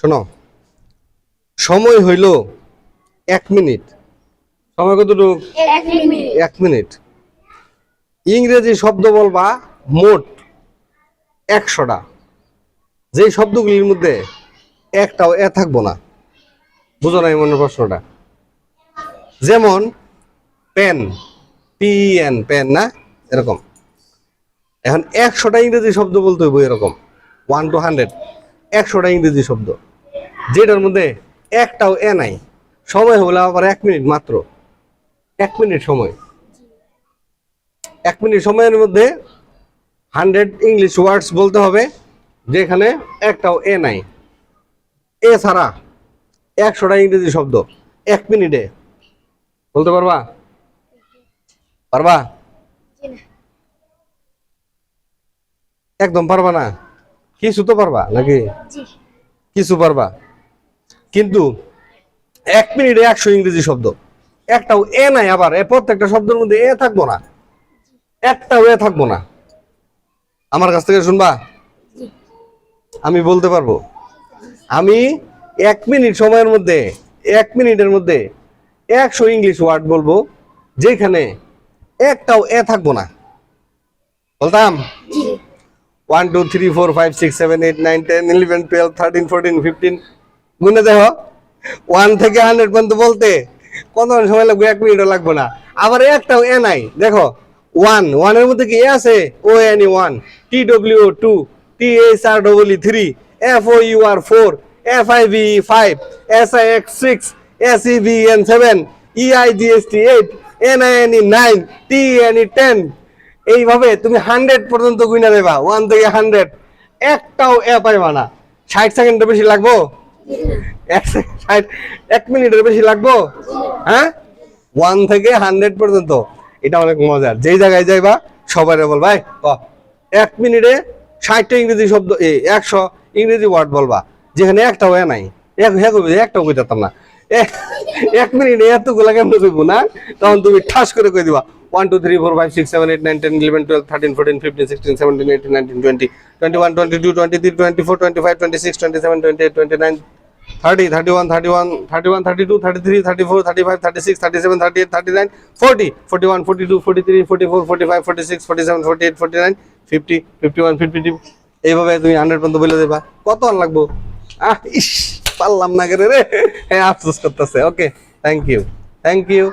শোনো সময় হইল এক মিনিট। সময় কতটুকু? এক মিনিট। ইংরেজি শব্দ বলবা মোট একশোটা। যেই শব্দগুলির মধ্যে একটাও এ থাকব না। বুঝো না মনের প্রশ্নটা? যেমন পেন পি এন পেন না? এরকম। এখন একশোটা ইংরেজি শব্দ বলতে হইব এরকম। ওয়ান টু হান্ড্রেড একশোটা ইংরেজি শব্দ। যেটার মধ্যে একটাও এ নাই। সময় হলো আবার এক মিনিট মাত্র। এক মিনিট সময়। এক মিনিট সময়ের মধ্যে হান্ড্রেড ইংলিশ ওয়ার্ডস বলতে হবে, যেখানে একটাও এ নাই। এ ছাড়া একশোটা ইংরেজি শব্দ এক মিনিটে। বলতে পারবা? পারবা? একদম পারবা না। কিছু তো পারবা নাকি কিছু পারবা কিন্তু এক মিনিটে একশো ইংরেজি শব্দ। একটাও এ নাই আবার এ প্রত্যেকটা শব্দের মধ্যে এ থাকব না। একটাও এ থাকব না। আমার কাছ থেকে শুনবা? আমি বলতে পারব? আমি এক মিনিট সময়ের মধ্যে এক মিনিটের মধ্যে একশো ইংলিশ ওয়ার্ড বলব যেখানে একটাও এ থাকব না। বলতাম? One two three four five six seven eight nine ten eleven twelve thirteen fourteen fifteen গুনে দেখো ওয়ান থেকে হান্ড্রেড পর্যন্ত বলতে কত সময় লাগবে? এক মিনিটও লাগবে না। আবার একটাও এ নাই। দেখো ওয়ান ওয়ানের মধ্যে কি এ আছে? O N E one T W two T H R double E three F O U R four F I V five S I X six S E V N seven E I G S T eight N I N E nine T N E ten এইভাবে তুমি hundred পর্যন্ত guinea দেবা। One থেকে hundred একটাও এ পাইবা না। ষাট সেকেন্ডের বেশি লাগবো? এক মিনিটের বেশি লাগবো? হ্যাঁ? ওয়ান থেকে হান্ড্রেড পর্যন্ত। এটা অনেক মজার। যেই জায়গায় যাইবা সবাই বলবা "এই, ক। এক মিনিটে ষাটটা ইংরেজি শব্দ এই একশো ইংরেজি ওয়ার্ড বলবা। যেখানে একটাও এ নাই। এক হ্যাঁ একটাও কইতাম না। এ- এক মিনিটে এতগুলা কেমন না? তখন তুমি ঠাস করে কই দিবা one two three four five six seven eight nine ten eleven twelve thirteen fourteen fifteen sixteen seventeen eighteen nineteen twenty twenty one twenty two twenty three twenty four twenty five twenty six twenty seven twenty eight twenty nine thirty thirty one thirty one thirty one thirty two thirty three thirty four thirty five thirty six thirty seven thirty eight nine forty forty one forty two forty three forty four forty five forty six forty seven forty fifty fifty one fifty এইভাবে তুমি hundred পর্যন্ত বলে দেবা। কত আর লাগবো? আহ পারলাম না রে। হ্যাঁ আফসোস করতেছে। Okay thank you thank you